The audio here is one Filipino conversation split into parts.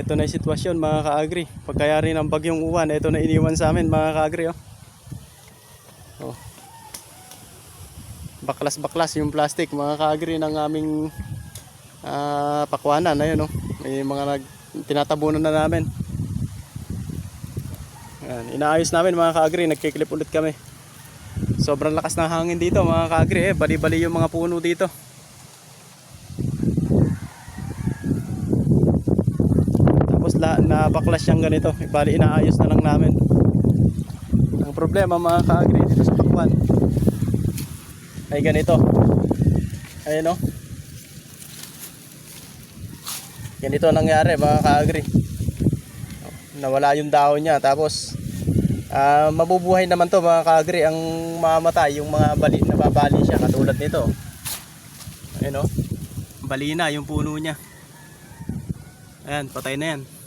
Ito na yung sitwasyon mga ka-agri. Pagkayari ng bagyong uwan, ito na iniwan sa amin mga ka-agri. Oh. Oh. Baklas-baklas yung plastic mga ka-agri ng aming ah, pakwanan. Ayun, oh. May mga nag, tinatabunan na namin. Ayan, inaayos namin mga ka-agri. Nagkiklip ulit kami. Sobrang lakas ng hangin dito mga ka-agri. Eh. Bali-bali yung mga puno dito. Tapos la, nabaklas siyang ganito. Bali inaayos na lang namin. Ang problema mga ka-agri dito sa Pakwan ay ganito. Ayun o. Ganito ang nangyari mga ka-agri. Nawala yung dahon niya. Tapos ah, mabubuhay naman to mga ka-agri. Ang mamatay yung mga bali, nababali siya katulad nito. Ayun o. Bali na yung puno niya. Ayan, patay na yan.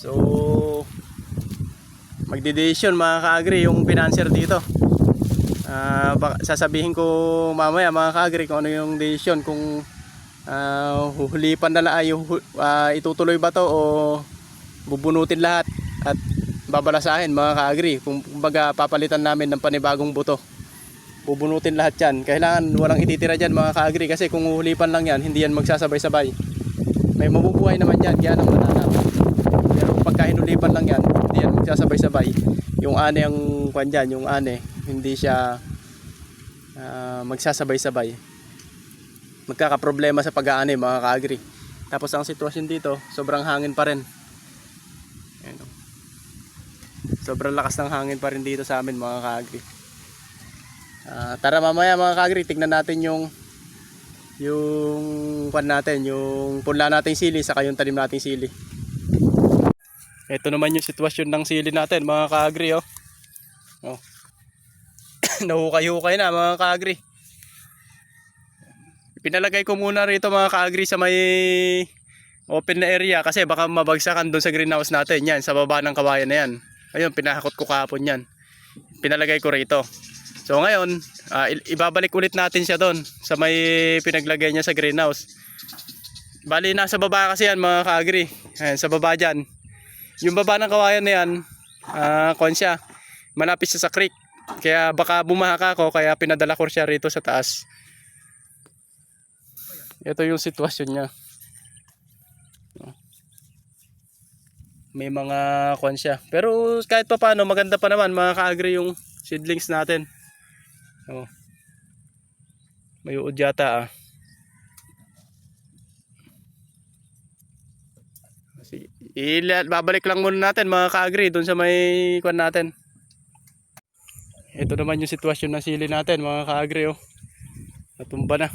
So, magde-decision mga ka-agri yung financer dito. Baka- sasabihin ko mamaya mga ka-agri kung ano yung decision kung ah, huhulipan na lang ay ah, itutuloy ba to o bubunutin lahat at babalasahin mga ka-agri kung kumbaga papalitan namin ng panibagong buto bubunutin lahat yan. Kailangan walang ititira dyan mga ka-agri kasi kung uhulipan lang yan, hindi yan magsasabay-sabay. May mabubuhay naman dyan, kaya nang mananap. Hinulipan lang yan, hindi yan magsasabay-sabay. Yung ane ang kwan dyan, yung ane, hindi siya ah, magsasabay-sabay. Magkakaproblema sa pag-aani mga ka-agri. Tapos ang sitwasyon dito, sobrang hangin pa rin. Ayan, oh. Sobrang lakas ng hangin pa rin dito sa amin mga ka-agri. Ah, tara mamaya mga kagri, tignan natin yung yung pan natin, yung punla nating sili saka yung tanim nating sili. Ito naman yung sitwasyon ng sili natin mga kagri oh. oh. Nahukay-hukay na mga kagri. Pinalagay ko muna rito mga kaagri sa may open na area kasi baka mabagsakan doon sa greenhouse natin yan sa baba ng kawayan na yan. Ayun, pinahakot ko kahapon yan. Pinalagay ko rito. So ngayon, i- ibabalik ulit natin siya doon sa may pinaglagay niya sa greenhouse. Bali, nasa baba kasi yan mga kaagri. Ayan, sa baba dyan. Yung baba ng kawayan na yan, ah, kon siya, malapit siya sa creek. Kaya baka bumaha ka ako, kaya pinadala ko siya rito sa taas. Ito yung sitwasyon niya. May mga siya. Pero kahit pa paano, maganda pa naman mga ka-agri yung seedlings natin. Oh. May uod yata ah. Sige. Ila, babalik lang muna natin mga ka-agri doon sa may kwan natin. Ito naman yung sitwasyon ng sili natin mga ka-agri oh. Natumba na.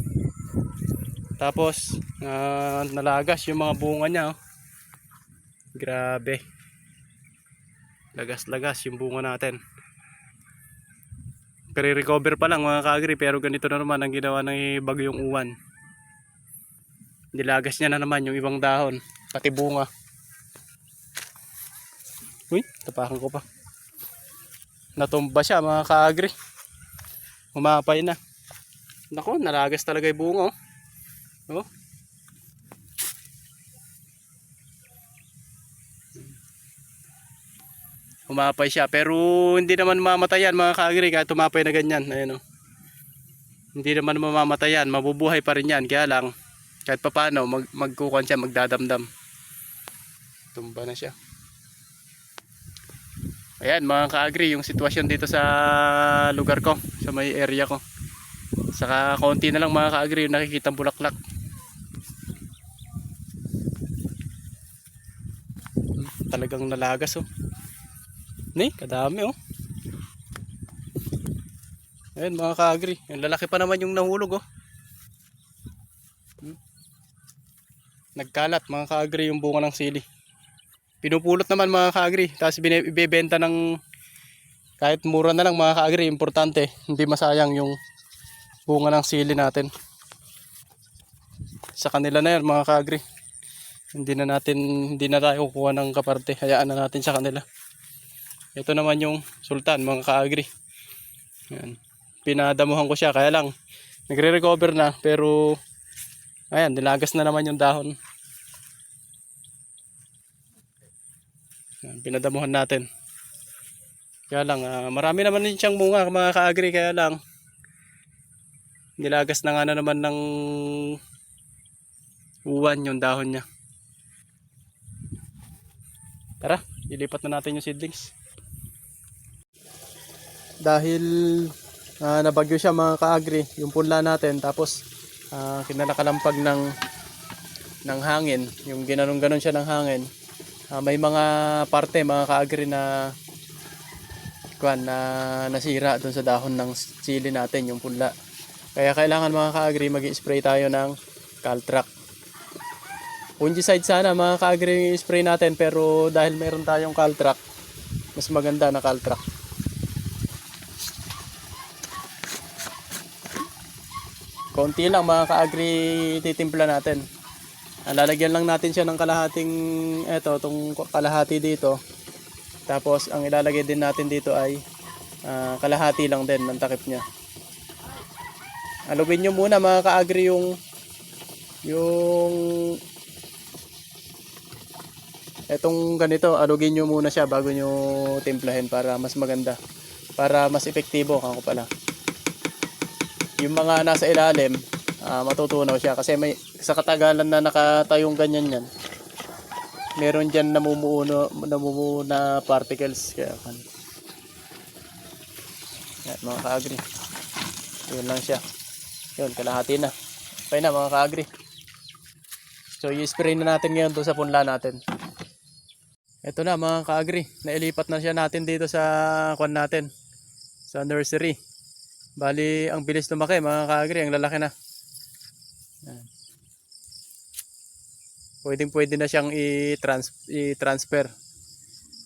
Tapos ah, nalagas yung mga bunga niya oh. Grabe. Lagas-lagas yung bunga natin. Pero recover pa lang mga kaagri pero ganito na naman ang ginawa ng bagyong uwan. Nilagas niya na naman yung ibang dahon, pati bunga. Uy, tapakan ko pa. Natumba siya mga kaagri. Humapay na. Nako, nalagas talaga yung bunga oh. Oh. Humapay siya pero hindi naman mamamatay yan mga kaagri kahit humapay na ganyan. Ayan oh. Hindi naman mamamatay yan, mabubuhay pa rin yan. Kaya lang kahit papaano mag magkukuan siya, magdadamdam. Tumba na siya. Ayan mga kaagri yung sitwasyon dito sa lugar ko, sa may area ko. Saka konti na lang mga kaagri yung nakikita bulaklak. Talagang nalagas oh. Ni, kadami oh. Ayun mga kaagri. Yung lalaki pa naman yung nahulog oh. Hmm. Nagkalat mga kaagri yung bunga ng sili. Pinupulot naman mga kaagri. Tapos ibebenta ng kahit mura na lang mga kaagri. Importante. Hindi masayang yung bunga ng sili natin. Sa kanila na yan mga kaagri. Hindi na natin, hindi na tayo kukuha ng kaparte. Hayaan na natin sa kanila. Ito naman yung sultan, mga kaagri. Ayan. Pinadamuhan ko siya, kaya lang, nagre-recover na, pero, ayan, nilagas na naman yung dahon. Pinadamuhan natin. Kaya lang, ah, marami naman din siyang bunga mga ka-agri. Kaya lang, nilagas na nga na naman ng uwan yung dahon niya. Tara, ilipat na natin yung seedlings. Dahil ah, nabagyo siya mga ka-agri, yung punla natin, tapos ah, kinalakalampag ng ng hangin, yung ginanon-ganon siya ng hangin. Ah, may mga parte mga ka-agri na kuan na nasira doon sa dahon ng chili natin, yung punla. Kaya kailangan mga ka-agri mag-spray tayo ng Caltrac. Fungicide sana mga ka-agri spray natin pero dahil meron tayong Caltrac, mas maganda na Caltrac. Konti lang mga ka-agri titimpla natin. Lalagyan lang natin siya ng kalahating eto, tong kalahati dito. Tapos ang ilalagay din natin dito ay ah, kalahati lang din ng takip niya. Alugin nyo muna mga ka-agri yung yung etong ganito, alugin nyo muna siya bago nyo timplahin para mas maganda. Para mas epektibo kako pala. Yung mga nasa ilalim, ah, matutunaw siya kasi may sa katagalan na nakatayong ganyan yan. Meron diyan namumuo namumuo na particles kaya kan. Yan mga ka-agri. Yun lang siya. Yun, kalahati na. Okay na mga ka-agri. So, i-spray na natin ngayon doon sa punla natin. Ito na mga ka-agri. Nailipat na siya natin dito sa kwan natin. Sa nursery. Bali, ang bilis lumaki mga ka-agri. Ang lalaki na. Pwedeng pwede na siyang i-trans- i-transfer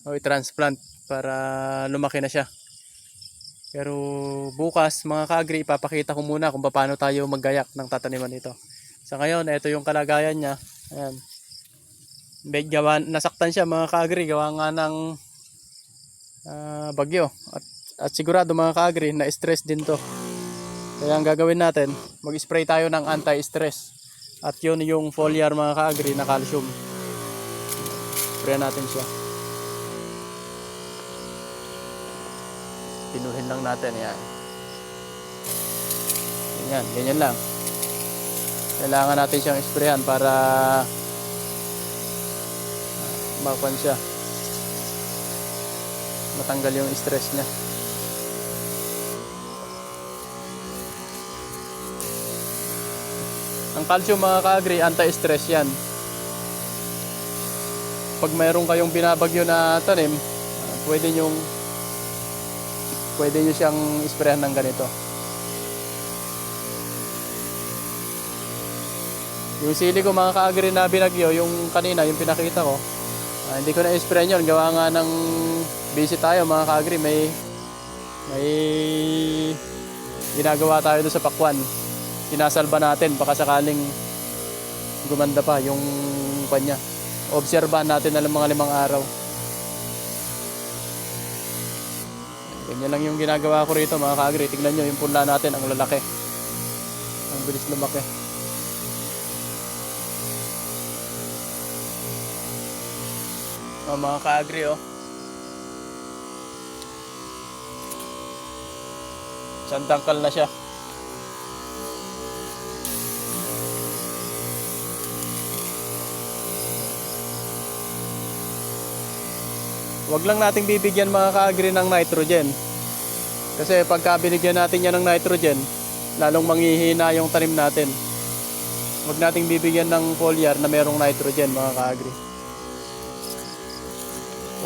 o i-transplant para lumaki na siya. Pero bukas mga ka-agri, ipapakita ko muna kung paano tayo maggayak ng tataniman nito. Sa ngayon, ito yung kalagayan niya. Ayan. Gawa, nasaktan siya mga ka-agri, gawa nga ng ah, bagyo. At, at sigurado mga ka-agri, na-stress din to. Kaya ang gagawin natin, mag-spray tayo ng anti-stress. At yun yung foliar mga ka-agri na calcium. Spray natin siya. Pinuhin lang natin yan. Ganyan, ganyan lang. Kailangan natin siyang sprayan para makuan siya. Matanggal yung stress niya. Ang calcium mga ka-agri, anti-stress yan. Pag mayroon kayong binabagyo na tanim, ah, pwede nyong pwede nyo siyang isprayan ng ganito. Yung sili ko mga ka-agri na binagyo, yung kanina, yung pinakita ko, ah, hindi ko na spray yun. Gawa nga ng busy tayo mga ka-agri. May, may ginagawa tayo doon sa pakwan. Sinasalba natin, baka sakaling gumanda pa yung kanya. Obserbahan natin na mga limang araw. Ganyan lang yung ginagawa ko rito mga ka-agri. Tignan nyo yung punla natin, ang lalaki. Ang bilis lumaki. Oh, mga ka-agri oh. Sandangkal na siya. Huwag lang nating bibigyan mga ka-agri ng nitrogen. Kasi pagka binigyan natin yan ng nitrogen, lalong manghihina yung tanim natin. Huwag nating bibigyan ng foliar na merong nitrogen mga ka-agri.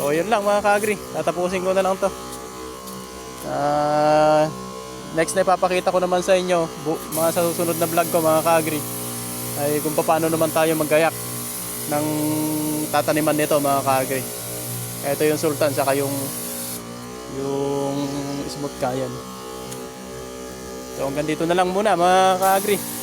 So yun lang mga ka-agri. Tatapusin ko na lang to. Ah, next na ipapakita ko naman sa inyo, mga sa susunod na vlog ko mga ka-agri, ay kung paano naman tayo maggayak ng tataniman nito mga ka-agri. Ito yung sultan saka yung yung smooth kayan. So hanggang dito na lang muna mga ka-agri.